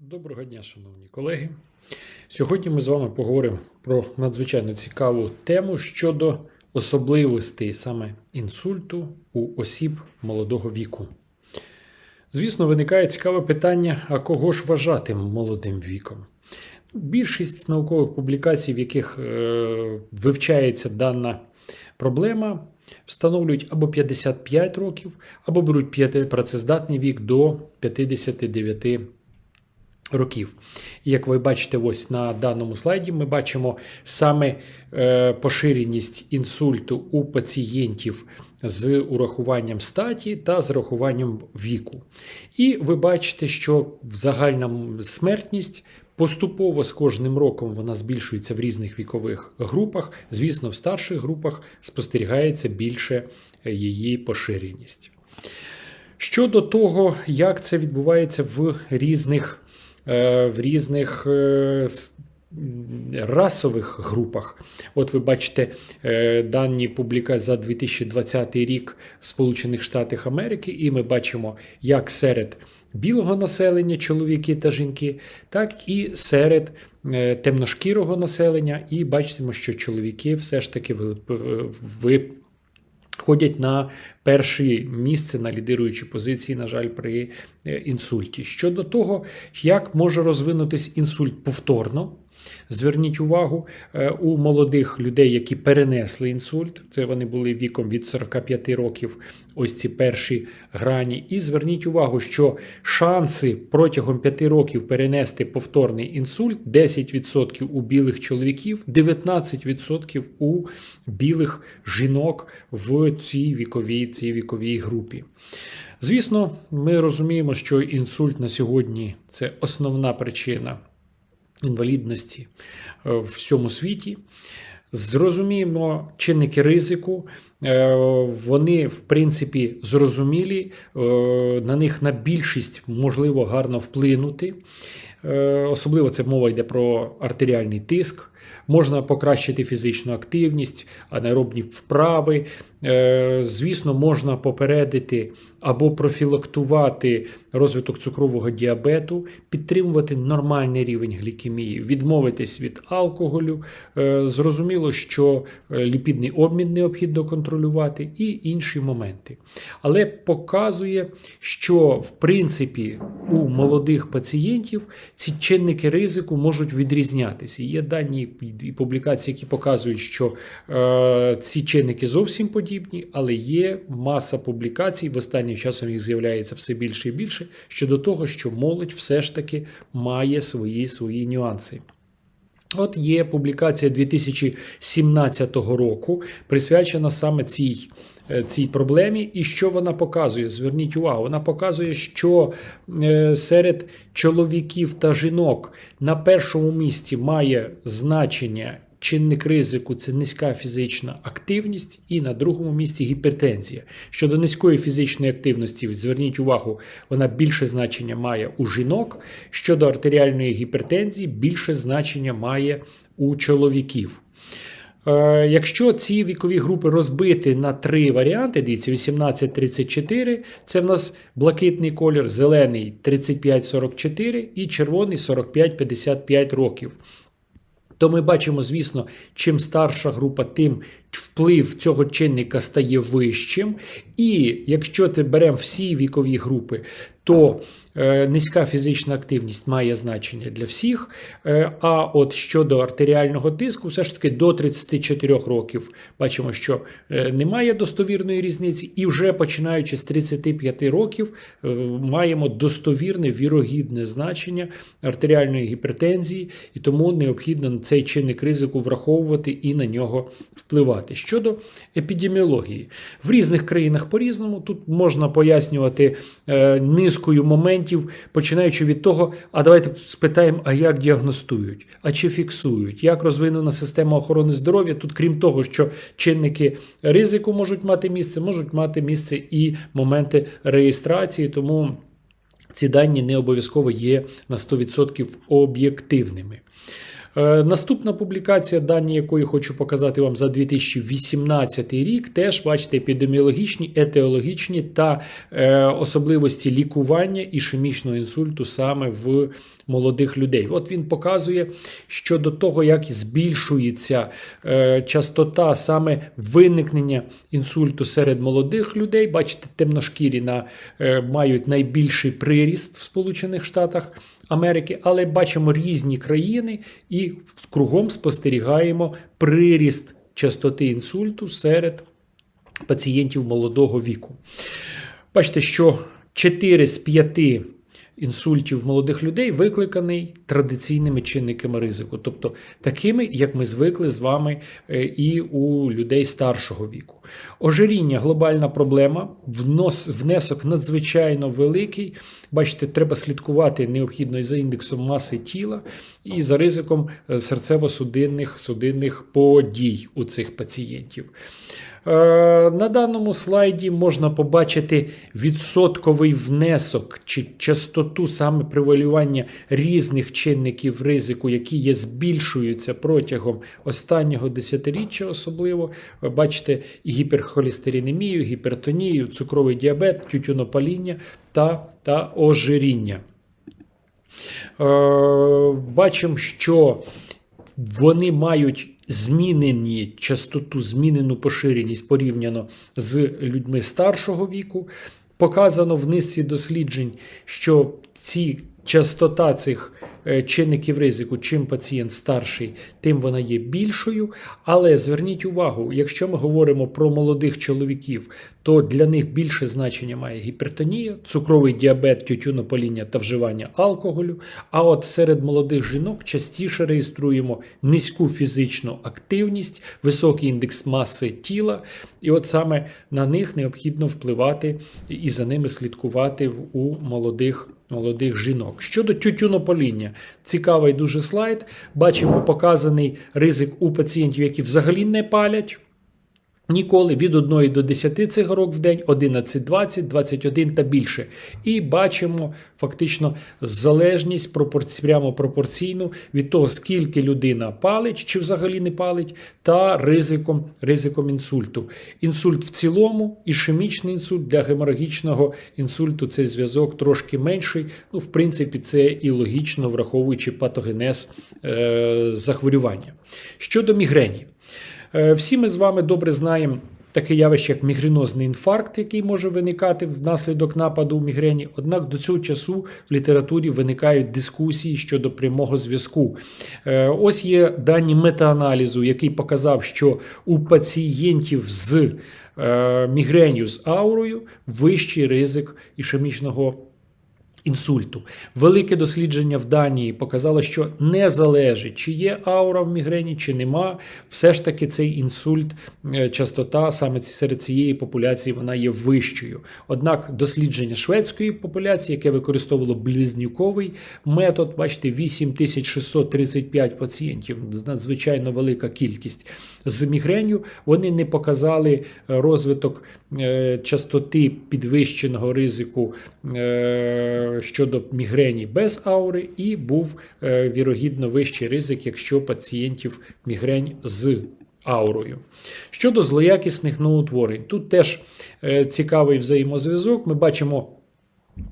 Доброго дня, шановні колеги. Сьогодні ми з вами поговоримо про надзвичайно цікаву тему щодо особливостей саме інсульту у осіб молодого віку. Звісно, виникає цікаве питання: а кого ж вважати молодим віком? Більшість наукових публікацій, в яких е, вивчається дана проблема, встановлюють або 55 років, або беруть працездатний вік до 59 років. І як ви бачите, ось на даному слайді ми бачимо саме е, поширеність інсульту у пацієнтів з урахуванням статі та з урахуванням віку. І ви бачите, що загальна смертність. Поступово з кожним роком вона збільшується в різних вікових групах. Звісно, в старших групах спостерігається більше е, її поширеність. Щодо того, як це відбувається в різних, в різних е, расових групах. От ви бачите е, дані публіка за 2020 рік в Сполучених Штатах Америки, і ми бачимо, як серед білого населення, чоловіки та жінки, так і серед е, темношкірого населення. І бачимо, що чоловіки все ж таки ви ходять на перше місце на лідируючі позиції, на жаль, при е, інсульті. Щодо того, як може розвинутись інсульт повторно. Зверніть увагу е, у молодих людей, які перенесли інсульт, це вони були віком від 45 років, ось ці перші грані. І зверніть увагу, що шанси протягом 5 років перенести повторний інсульт 10% у білих чоловіків, 19% у білих жінок в цій віковій, цій віковій групі. Звісно, ми розуміємо, що інсульт на сьогодні це основна причина інвалідності е, в всьому світі. Зрозуміємо чинники ризику, е, вони, в принципі, зрозумілі, е, на них на більшість можливо гарно вплинути. Особливо це мова йде про артеріальний тиск. Можна покращити фізичну активність, анаеробні вправи. Е, Звісно, можна попередити або профілактувати розвиток цукрового діабету, підтримувати нормальний рівень глікемії, відмовитись від алкоголю. Е, Зрозуміло, що е, ліпідний обмін необхідно контролювати і інші моменти. Але показує, що в принципі у молодих пацієнтів ці чинники ризику можуть відрізнятися. Є дані і публікації, які показують, що е, ці чинники зовсім подібні, але є маса публікацій. В останнім часом їх з'являється все більше і більше щодо того, що молодь все ж таки має свої, свої нюанси. От є публікація 2017 року, присвячена саме цій, цій проблемі. І що вона показує? Зверніть увагу, вона показує, що е, серед чоловіків та жінок на першому місці має значення. Чинник ризику це низька фізична активність, і на другому місці гіпертензія. Щодо низької фізичної активності, зверніть увагу, вона більше значення має у жінок. Щодо артеріальної гіпертензії, більше значення має у чоловіків. Е, Якщо ці вікові групи розбити на три варіанти, дивіться, 18-34, це в нас блакитний колір, зелений 35-44 і червоний 45-55 років. То ми бачимо, звісно, чим старша група, тим вплив цього чинника стає вищим. І якщо це беремо всі вікові групи, то е, низька фізична активність має значення для всіх. Е, а от щодо артеріального тиску, все ж таки до 34 років бачимо, що е, немає достовірної різниці, і вже починаючи з 35 років маємо достовірне вірогідне значення артеріальної гіпертензії, і тому необхідно цей чинник ризику враховувати і на нього впливати. Щодо епідеміології, в різних країнах по-різному тут можна пояснювати е, низкою моментів, починаючи від того, а давайте спитаємо, а як діагностують, а чи фіксують, як розвинена система охорони здоров'я. Тут, крім того, що чинники ризику можуть мати місце, можуть мати місце і моменти реєстрації, тому ці дані не обов'язково є на 100% об'єктивними. Е, Наступна публікація, дані якої хочу показати вам за 2018 рік, теж бачите епідеміологічні, етеологічні та е, особливості лікування ішемічного інсульту саме в молодих людей. От він показує щодо того, як збільшується е, частота саме виникнення інсульту серед молодих людей. Бачите, темношкірі на, е, мають найбільший приріст в Сполучених Штатах. Америки, але бачимо різні країни і кругом спостерігаємо приріст частоти інсульту серед пацієнтів молодого віку. Бачите, що 4 з 5 інсультів молодих людей викликаний традиційними чинниками ризику, тобто такими, як ми звикли з вами е, і у людей старшого віку. Ожиріння глобальна проблема, внос, внесок надзвичайно великий. Бачите, треба слідкувати необхідно і за індексом маси тіла, і за ризиком е, серцево-судинних судинних подій у цих пацієнтів. Е, На даному слайді можна побачити відсотковий внесок чи частоту саме превалювання різних чинників ризику, які є збільшуються протягом останнього десятиріччя, особливо Ви бачите і гіперхолістеринемію, гіпертонію, цукровий діабет, тютюнопаління та, та ожиріння. Е, Бачимо, що вони мають змінені частоту, змінену поширеність порівняно з людьми старшого віку. Показано в низці досліджень, що ці частота цих чинників ризику, чим пацієнт старший, тим вона є більшою. Але зверніть увагу, якщо ми говоримо про молодих чоловіків, то для них більше значення має гіпертонія, цукровий діабет, тютюнопаління та вживання алкоголю. А от серед молодих жінок частіше реєструємо низьку фізичну активність, високий індекс маси тіла, і от саме на них необхідно впливати і за ними слідкувати у молодих. Молодих жінок. Щодо тютюнопаління, цікавий дуже слайд. Бачимо показаний ризик у пацієнтів, які взагалі не палять. Ніколи від 1 до 10 цигарок в день, 11, 20, 21 та більше. І бачимо фактично залежність пропорці, прямо пропорційну від того, скільки людина палить чи взагалі не палить, та ризиком, ризиком інсульту. Інсульт в цілому, ішемічний інсульт для геморагічного інсульту цей зв'язок трошки менший. Ну, в принципі, це і логічно, враховуючи патогенез е, захворювання. Щодо мігрені. Е, Всі ми з вами добре знаємо таке явище, як мігренозний інфаркт, який може виникати внаслідок нападу у мігрені. Однак до цього часу в літературі виникають дискусії щодо прямого зв'язку. Е, Ось є дані метааналізу, який показав, що у пацієнтів з е, мігренью з аурою вищий ризик ішемічного інсульту. Велике дослідження в Данії показало, що не залежить, чи є аура в мігрені, чи нема. Все ж таки цей інсульт, е, частота саме серед цієї популяції вона є вищою. Однак дослідження шведської популяції, яке використовувало близнюковий метод, бачите, 8635 пацієнтів, надзвичайно велика кількість з мігренью, вони не показали е, розвиток е, частоти підвищеного ризику щодо мігрені без аури, і був е, вірогідно вищий ризик, якщо пацієнтів мігрень з аурою. Щодо злоякісних новоутворень, тут теж е, цікавий взаємозв'язок. Ми бачимо.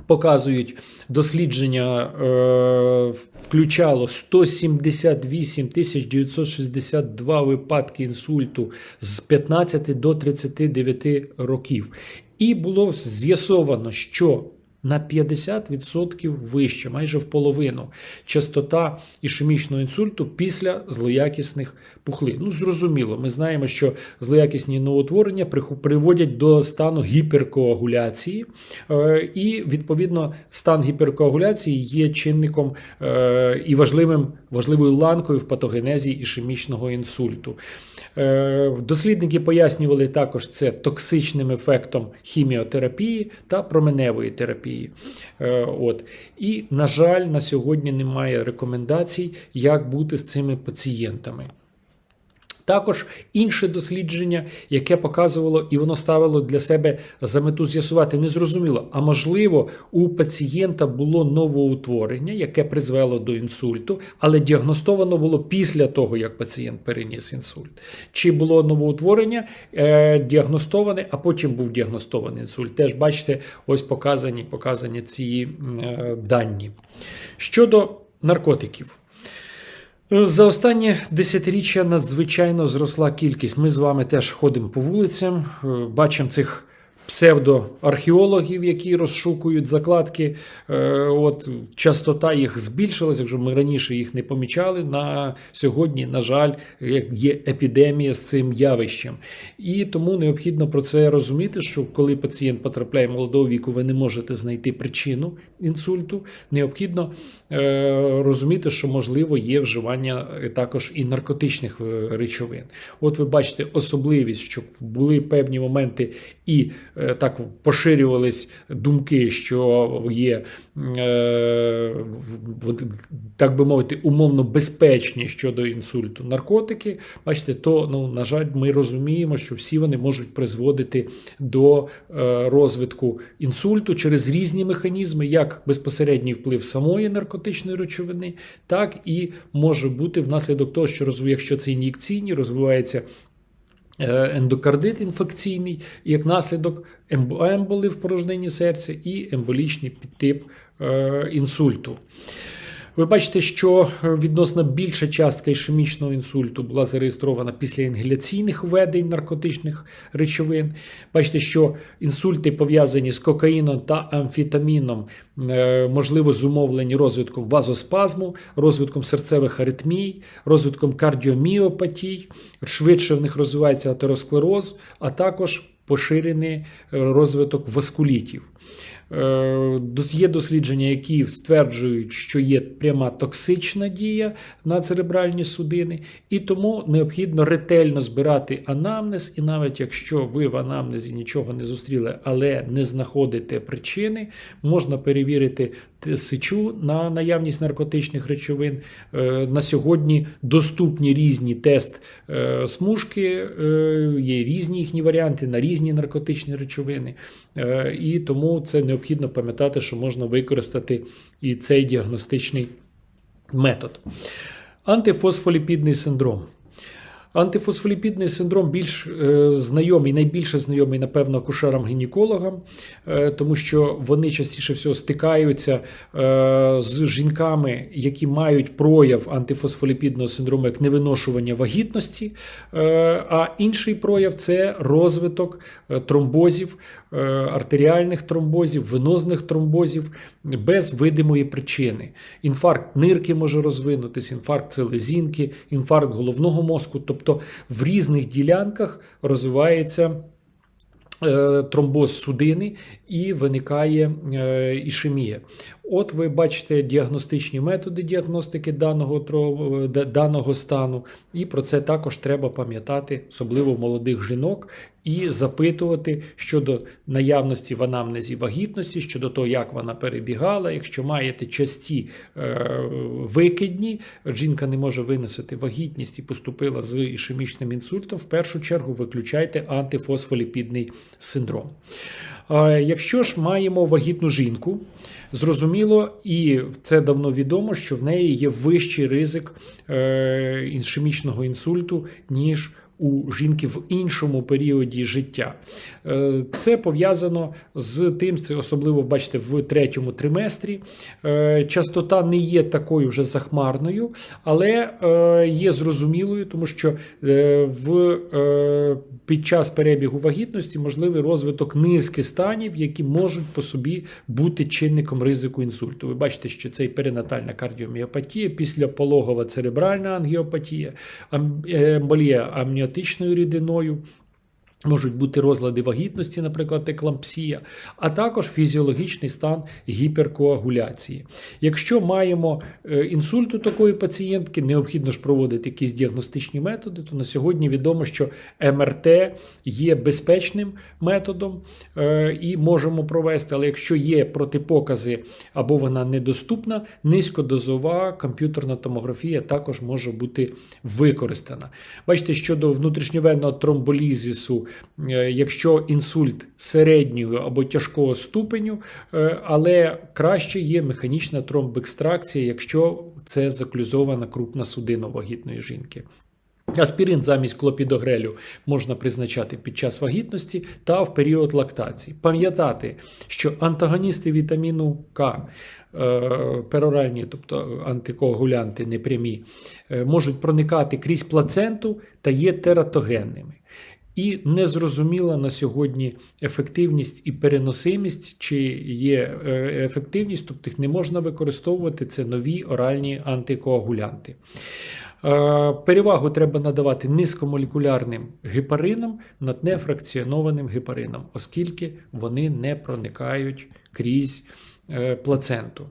Показують дослідження, е, включало 178 962 випадки інсульту з 15 до 39 років. І було з'ясовано, що на 50% вище, майже в половину частота ішемічного інсульту після злоякісних пухлин. Ну, зрозуміло, ми знаємо, що злоякісні новотворення приводять до стану гіперкоагуляції, е, і відповідно стан гіперкоагуляції є чинником е, і важливим, важливою ланкою в патогенезі ішемічного інсульту. Е, Дослідники пояснювали також це токсичним ефектом хіміотерапії та променевої терапії. Е, От. І, на жаль, на сьогодні немає рекомендацій, як бути з цими пацієнтами. Також інше дослідження, яке показувало і воно ставило для себе за мету з'ясувати, незрозуміло, а можливо, у пацієнта було новоутворення, яке призвело до інсульту, але діагностовано було після того, як пацієнт переніс інсульт. Чи було новоутворення е, діагностоване, а потім був діагностований інсульт. Теж бачите, ось показані, показані ці е, дані. Щодо наркотиків. За останні десятиріччя надзвичайно зросла кількість. Ми з вами теж ходимо по вулицям, е, бачимо цих псевдоархеологів, які розшукують закладки. Е, От частота їх збільшилась, якщо ми раніше їх не помічали. На сьогодні, на жаль, є епідемія з цим явищем. І тому необхідно про це розуміти, що коли пацієнт потрапляє молодого віку, ви не можете знайти причину інсульту. Необхідно е, розуміти, що можливо є вживання е, також і наркотичних речовин. От ви бачите особливість, що були певні моменти і так поширювались думки, що є, е, так би мовити, умовно безпечні щодо інсульту наркотики. Бачите, то ну на жаль, ми розуміємо, що всі вони можуть призводити до е, розвитку інсульту через різні механізми, як безпосередній вплив самої наркотичної речовини, так і може бути внаслідок того, що якщо це ін'єкційні, розвивається е, ендокардит інфекційний, і як наслідок ембо- емболи в порожнині серця і емболічний підтип е, інсульту. Ви бачите, що відносно більша частка ішемічного інсульту була зареєстрована після інгаляційних введень наркотичних речовин. Бачите, що інсульти пов'язані з кокаїном та амфетаміном, е, можливо, зумовлені розвитком вазоспазму, розвитком серцевих аритмій, розвитком кардіоміопатій. Швидше в них розвивається атеросклероз, а також поширений е, розвиток васкулітів. Е, Є дослідження, які стверджують, що є пряма токсична дія на церебральні судини, і тому необхідно ретельно збирати анамнез. І навіть якщо ви в анамнезі нічого не зустріли, але не знаходите причини, можна перевірити сечу на наявність наркотичних речовин. Е, На сьогодні доступні різні тест е, смужки, е, є різні їхні варіанти на різні наркотичні речовини. І тому це необхідно пам'ятати, що можна використати і цей діагностичний метод. Антифосфоліпідний синдром. Антифосфоліпідний синдром більш е, знайомий, найбільше знайомий, напевно, акушерам-гінекологам, е, тому що вони частіше всього стикаються е, з жінками, які мають прояв антифосфоліпідного синдрому як невиношування вагітності. А інший прояв це розвиток тромбозів, артеріальних тромбозів, венозних тромбозів без видимої причини. Інфаркт нирки може розвинутися, інфаркт селезінки, інфаркт головного мозку. Тобто в різних ділянках розвивається. е, Тромбоз судини і виникає е, ішемія. От ви бачите діагностичні методи діагностики даного, даного стану, і про це також треба пам'ятати, особливо молодих жінок, і запитувати щодо наявності в анамнезі вагітності, щодо того, як вона перебігала. Якщо маєте часті е, викидні, жінка не може виносити вагітність і поступила з ішемічним інсультом, в першу чергу виключайте антифосфоліпідний синдром. Е, Якщо ж маємо вагітну жінку, зрозуміло, і це давно відомо, що в неї є вищий ризик іншемічного інсульту, ніж у жінки в іншому періоді життя. Е, Це пов'язано з тим, це особливо бачите в третьому триместрі. Е, Частота не є такою вже захмарною, але е, є зрозумілою, тому що в, під час перебігу вагітності можливий розвиток низки станів, які можуть по собі бути чинником ризику інсульту. Ви бачите, що це і перинатальна кардіоміопатія, післяпологова церебральна ангіопатія, ам- емболія амніотичною рідиною. Можуть бути розлади вагітності, наприклад, еклампсія, а також фізіологічний стан гіперкоагуляції. Якщо маємо е, інсульт у такої пацієнтки, необхідно ж проводити якісь діагностичні методи, то на сьогодні відомо, що МРТ є безпечним методом е, і можемо провести. Але якщо є протипокази або вона недоступна, низькодозова комп'ютерна томографія також може бути використана. Бачите, щодо внутрішньовенного тромболізису, е, якщо інсульт середнього або тяжкого ступеню, е, але краще є механічна тромбекстракція, якщо це заклюзована крупна судина вагітної жінки. Аспірин замість клопідогрелю можна призначати під час вагітності та в період лактації. Пам'ятати, що антагоністи вітаміну К, е, пероральні, тобто антикоагулянти непрямі, е, можуть проникати крізь плаценту та є тератогенними. І незрозуміла на сьогодні ефективність і переносимість, чи є е, ефективність, тобто їх не можна використовувати. Це нові оральні антикоагулянти. Е, Перевагу треба надавати низькомолекулярним гепаринам над нефракціонованим гепарином, оскільки вони не проникають крізь е, плаценту.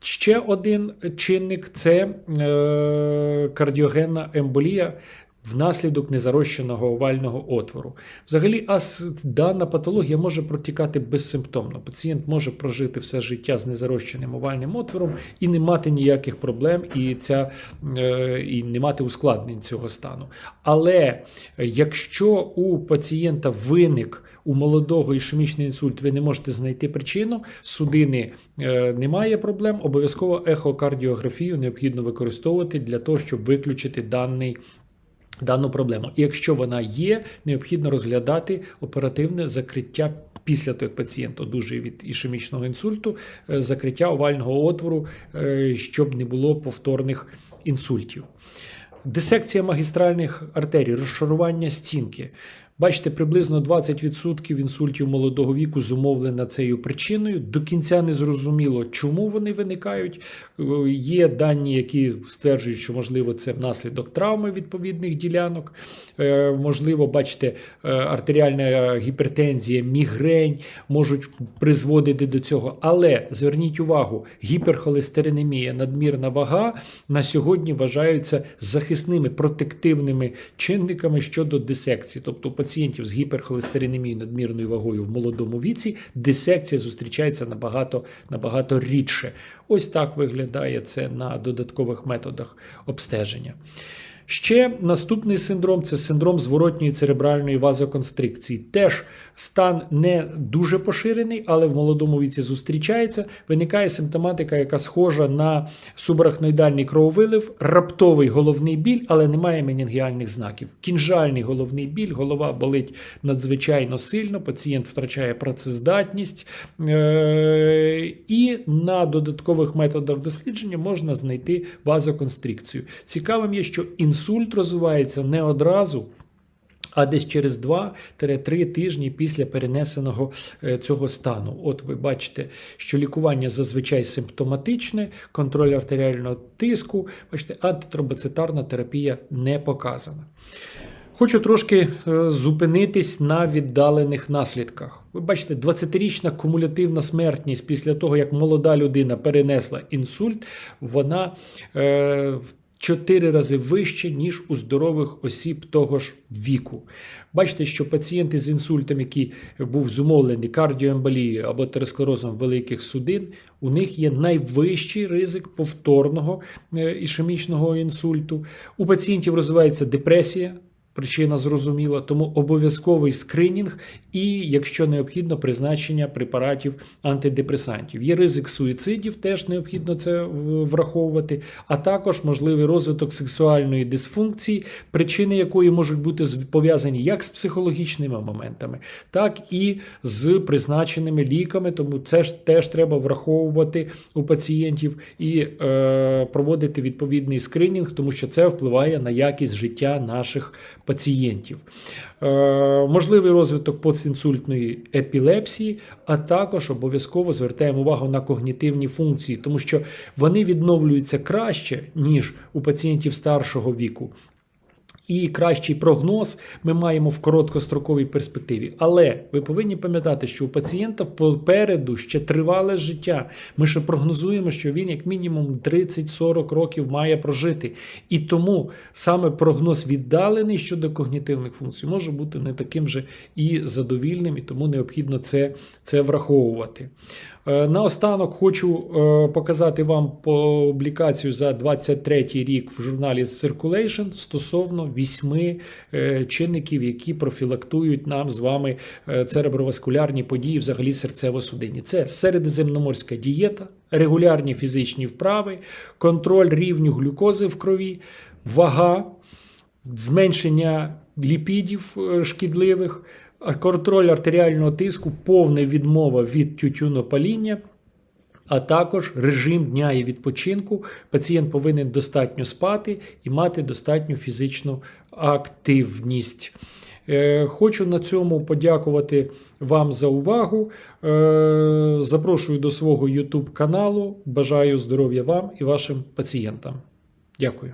Ще один чинник це кардіогенна емболія внаслідок незарощеного овального отвору. Взагалі, ас дана патологія може протікати безсимптомно. Пацієнт може прожити все життя з незарощеним овальним отвором і не мати ніяких проблем, і, ця, е, і не мати ускладнень цього стану. Але якщо у пацієнта виник у молодого ішемічний інсульт, ви не можете знайти причину, судини е, немає проблем, обов'язково ехокардіографію необхідно використовувати для того, щоб виключити даний. Дану проблему. І якщо вона є, необхідно розглядати оперативне закриття після того, як пацієнт одужує від ішемічного інсульту, е, закриття овального отвору, е, щоб не було повторних інсультів. Дисекція магістральних артерій, розшарування стінки. Бачите, приблизно 20% інсультів молодого віку зумовлена цією причиною. До кінця не зрозуміло, чому вони виникають. Е, Є дані, які стверджують, що можливо це внаслідок травми відповідних ділянок. Е, Можливо, бачите, е, артеріальна гіпертензія, мігрень можуть призводити до цього. Але зверніть увагу, гіперхолестеринемія, надмірна вага на сьогодні вважаються захисними протективними чинниками щодо дисекції. Тобто пацієнтів з гіперхолестеринемією надмірною вагою в молодому віці дисекція зустрічається набагато, набагато рідше. Ось так виглядає це на додаткових методах обстеження. Ще наступний синдром це синдром зворотньої церебральної вазоконстрикції. Теж стан не дуже поширений, але в молодому віці зустрічається. Виникає симптоматика, яка схожа на субарахноїдальний крововилив, раптовий головний біль, але немає менінгіальних знаків. Кінжальний головний біль, голова болить надзвичайно сильно, пацієнт втрачає працездатність. Е- І на додаткових методах дослідження можна знайти вазоконстрикцію. Цікавим є, що інсульт розвивається не одразу. А десь через 2-3 тижні після перенесеного е, цього стану. От ви бачите, що лікування зазвичай симптоматичне, контроль артеріального тиску, бачите, антитромбоцитарна терапія не показана. Хочу трошки е, зупинитись на віддалених наслідках. Ви бачите, 20-річна кумулятивна смертність після того, як молода людина перенесла інсульт, вона е, 4 рази вище, ніж у здорових осіб того ж віку. Бачите, що пацієнти з інсультом, які був зумовлений кардіоемболією або атеросклерозом великих судин, у них є найвищий ризик повторного е, ішемічного інсульту. У пацієнтів розвивається депресія. Причина зрозуміла, тому обов'язковий скринінг і, якщо необхідно, призначення препаратів антидепресантів. Є ризик суїцидів, теж необхідно це враховувати, а також можливий розвиток сексуальної дисфункції, причини якої можуть бути пов'язані як з психологічними моментами, так і з призначеними ліками. Тому це ж теж треба враховувати у пацієнтів і е, проводити відповідний скринінг, тому що це впливає на якість життя наших пацієнтів. Е, можливий розвиток постінсультної епілепсії, а також обов'язково звертаємо увагу на когнітивні функції, тому що вони відновлюються краще, ніж у пацієнтів старшого віку. І кращий прогноз ми маємо в короткостроковій перспективі. Але ви повинні пам'ятати, що у пацієнта попереду ще тривале життя. Ми ще прогнозуємо, що він як мінімум 30-40 років має прожити. І тому саме прогноз віддалений щодо когнітивних функцій може бути не таким же і задовільним, і тому необхідно це, це враховувати. Е, Наостанок хочу е, показати вам публікацію за 23 рік в журналі Circulation стосовно вісьми е, чинників, які профілактують нам з вами цереброваскулярні події, взагалі серцево-судинні. Це середземноморська дієта, регулярні фізичні вправи, контроль рівню глюкози в крові, вага, зменшення ліпідів шкідливих, контроль артеріального тиску, повна відмова від тютюнопаління. А також режим дня і відпочинку. Пацієнт повинен достатньо спати і мати достатню фізичну активність. Е, Хочу на цьому подякувати вам за увагу. Е, Запрошую до свого YouTube каналу. Бажаю здоров'я вам і вашим пацієнтам. Дякую.